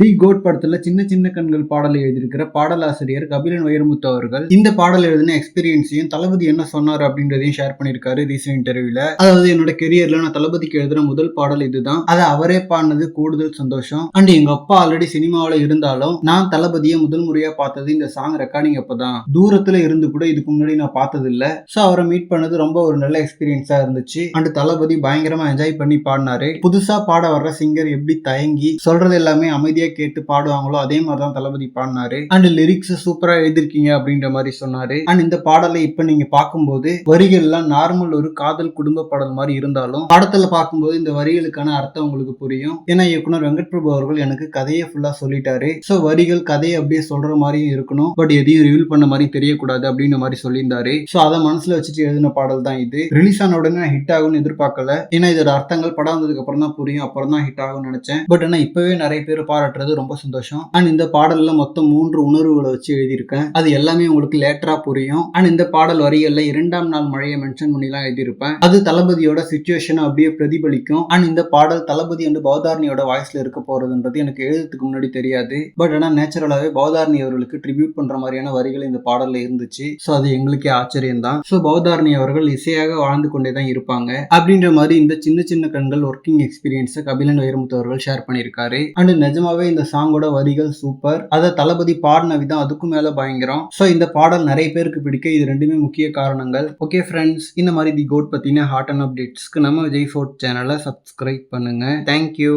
தி code படத்துல சின்ன சின்ன கண்கள் பாடல் எழுதியிருக்கிற பாடலாசிரியர் கபிலன் வைரமுத்து அவர்கள் இந்த பாடல் எழுதின எக்ஸ்பீரியன்ஸையும் தளபதி என்ன சொன்னார் அப்படின்றதையும் ஷேர் பண்ணியிருக்காரு ரீசெண்ட் இன்டர்வியூல அதாவது என்னோட கெரியர்ல நான் தளபதிக்கு எழுதுன முதல் பாடல் இதுதான். அதை அவரே பாடினது கூடுதல் சந்தோஷம். அண்ட் எங்க அப்பா ஆல்ரெடி சினிமாவில் இருந்தாலும் நான் தளபதியை முதல் முறையா பார்த்தது இந்த சாங் ரெக்கார்டிங் அப்பதான். தூரத்துல இருந்து கூட இதுக்கு முன்னாடி நான் பார்த்தது இல்ல ஸோ அவரை மீட் பண்ணது ரொம்ப ஒரு நல்ல எக்ஸ்பீரியன்ஸா இருந்துச்சு. அண்ட் தளபதி பயங்கரமா என்ஜாய் பண்ணி பாடினாரு. புதுசா பாட வர்ற சிங்கர் எப்படி தயங்கி சொல்றது எல்லாமே அமைதியா கேட்டு பாடுவாங்களோ அதே மாதிரி தான் தளபதி பாடினாரு. அண்ட் லிரிக்ஸ் சூப்பரா எழுதிருக்கீங்க அப்படின்ற மாதிரி சொன்னாரு. அண்ட் இந்த பாடலை இப்ப நீங்க பார்க்கும்போது வரிகள்லாம் நார்மல் ஒரு காதல் குடும்ப பாடல் மாதிரி இருந்தாலும் படத்துல பார்க்கும்போது இந்த வரிகளுக்கான அர்த்தம் உங்களுக்கு புரியும். ஏன்னா இயக்குனர் வெங்கட் பிரபு அவர்கள் எனக்கு கதையை ஃபுல்லா சொல்லிட்டாரு. ஸோ வரிகள் கதையை அப்படியே சொல்ற மாதிரியும் இருக்கணும். பட் எதையும் ரிவீல் பண்ண மாதிரி தெரியக்கூடாது அப்படின்ற மாதிரி சொல்லியிருந்தாரு. ஸோ அதை மனசுல வச்சுட்டு எழுதின பாடல் தான் இது. ரிலீஸ் ஆன உடனே ஹிட் ஆகும்னு எதிர்பார்க்கல. ஏன்னா இதோட அர்த்தங்கள் படம் வந்ததுக்கு அப்புறம் தான் புரியும். அப்புறம் தான் ஹிட் ஆகும்னு நினைச்சேன். பட் ஆனா இப்பவே நிறைய பேர் பாராட்டுறது ரொம்ப சந்தோஷம். அண்ட் இந்த பாடல்ல மொத்தம் மூன்று உணர்வுகளை வச்சு எழுதியிருக்கேன். அது எல்லாமே உங்களுக்கு லேட்டரா புரியும். அண்ட் இந்த பாடல் வரிகள்ல இரண்டாம் நாள் மழையை மென்ஷன் பண்ணிலாம் எழுதியிருப்பேன். அது தளபதியோட சுச்சுவேஷனை அப்படியே பிரதிபலிக்கும். அண்ட் இந்த பாடல் தளபதி வந்து பௌதாரணியோட வாய்ஸ்ல இருக்க போறதுன்றது எனக்கு எழுதுறதுக்கு முன்னாடி தெரியாது. பட் ஆனா நேச்சுரலாவே பௌதாரணி அவர்களுக்கு ட்ரிபியூட் பண்ற மாதிரியான வரிகள் இந்த பாடல்ல இருந்துச்சு. ஸோ அது எங்களுக்கே ஆச்சரியம் தான் ஸோ பௌதாரணி அவர்கள் இசையாக வாழ்ந்து கொண்டே தான் இருப்பாங்க. அப்படின்ற மாதிரி இந்த சின்ன சின்ன கண்கள் ஒர்க்கிங் எக்ஸ்பீரியன்ஸை கபிலன் வைரமுத்து அவர்கள் ஷேர் பண்ணியிருக்காரு. அண்ட் நிஜமாவே இந்த சாங்கோட வரிகள் சூப்பர் அதை தளபதி பாடின விதம் அதுக்கும் மேல பயங்கரம். ஸோ இந்த பாடல் நிறைய பேருக்கு பிடிக்க. இது ரெண்டுமே முக்கிய காரணங்கள். ஓகே ஃப்ரெண்ட்ஸ் இந்த மாதிரி தி கோட் பத்தின ஹாட் அண்ட் அப்டேட்ஸ்க்கு நம்ம விஜய் ஃபோர்ட் சேனலை சப்ஸ்கிரைப் பண்ணுங்க. Thank you